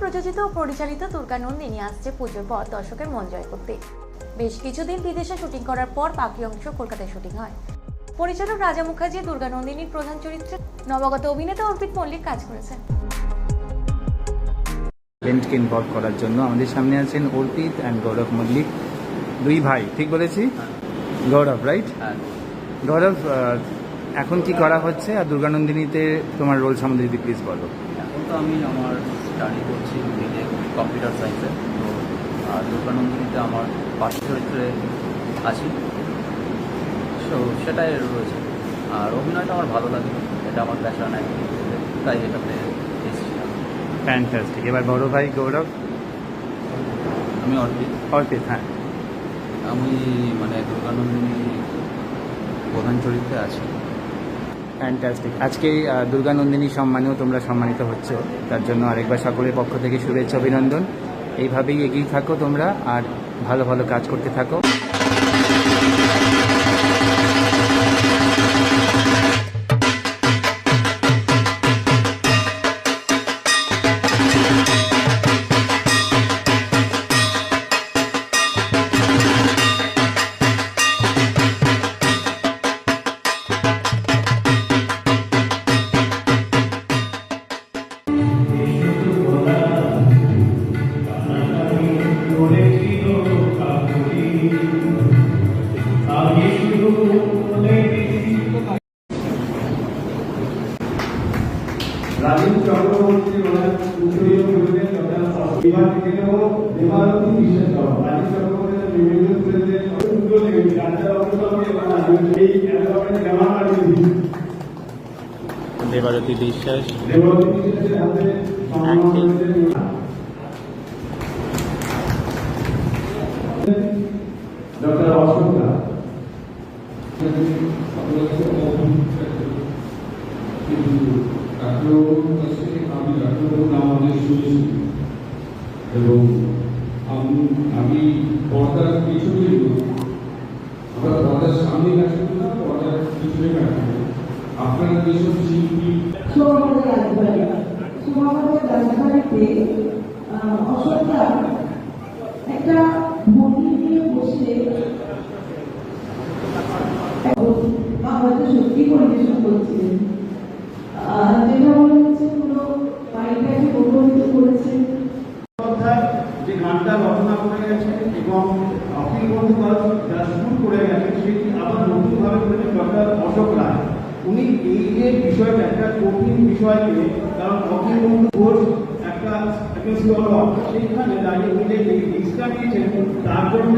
প্রযোজিত ও পরিচালিত দুর্গা নন্দিনী আসছে পুজোর পর দর্শকের মন জয় করতে। বেশ কিছুদিন বিদেশে শুটিং করার পর বাকি অংশ কলকাতায় শুটিং হয়। পরিচালক রাজা মুখার্জি দুর্গা নন্দিনীর প্রধান চরিত্রে নবাগত অভিনেতা অর্পিত মল্লিক কাজ করেছেন। ইভেন্টকে ইনভলভ করার জন্য আমাদের সামনে আছেন অর্পিত অ্যান্ড গৌরব মল্লিক। দুই ভাই ঠিক বলেছি? গৌরব রাইট হ্যাঁ। গৌরব আহ, এখন কি করা হচ্ছে? আর দুর্গানন্দিনীতে তোমার রোল সম্বন্ধে যদি প্লিজ বলো। আমি আমার স্টাডি করছি বিএ কম্পিউটার সায়েন্সে তো আর দুর্গানন্দিনীতে আমার পার্শ্ব চরিত্রে আছি। সো সেটাই রয়েছে। আর অভিনয়টা আমার ভালো লাগে এটা আমার প্যাশন একদম তাই এটাতে এসেছিলাম ফ্যান্টাস্টিক এবার বড় ভাই গৌরব? আমি অর্পিত। অর্পিত হ্যাঁ। আমি মানে দুর্গানন্দিনী প্রধান চরিত্রে আছি। ফ্যান্টাস্টিক আজকে দুর্গানন্দিনী সম্মানেও তোমরা সম্মানিত হচ্ছে। তার জন্য আরেকবার সকলের পক্ষ থেকে শুভেচ্ছা, অভিনন্দন। এইভাবেই এগিয়ে থাকো তোমরা আর ভালো ভালো কাজ করতে থাকো। রাজীব চক্রবর্তী ওনার উত্তরীয় বলবেন বিভাগ থেকেও দেবারতী বিশ্বাস করো রাজীব চক্রবর্তী বিভিন্ন স্কুলেতে সুন্দর লেগেছে রাজা এবং এই অ্যালবামের জামা দেবারতী বিশ্বাস। দেবারতী বিশ্বাসের হাতে ডক্টর অশোক কিন্তু আমি ডাক্তারবাবুর আমি পর্দার না আমরা পর্দার সামনে কাজ করি না পর্দার পিছনে কাজ করি আপনারা একটা বন্দি নিয়ে বসে বা হয়তো সত্যি পরিবেশন করছিলেন বন্ধুকাল যা শুরু করে গেছেন সেটি আবার নতুনভাবে করেছেন ডক্টর অশোক রায়? উনি এই যে বিষয়টা একটা কঠিন বিষয়কে কারণ অখিল বন্ধু ঘোষ একটা সেইখানে দাঁড়িয়ে উনি যে লিস্টটা নিয়েছেন তার জন্য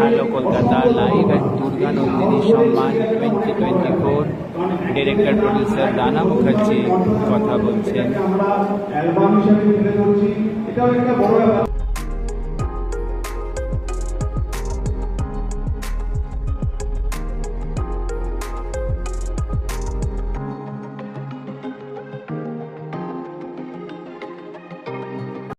hello Kolkata live at Durga Nandini Samman twenty twenty four director producer Rana Mukherjee কথা বলছেন। আমরা অ্যালবাম হিসাবে তুলে ধরছি। এটাও একটা বড় ব্যাপার।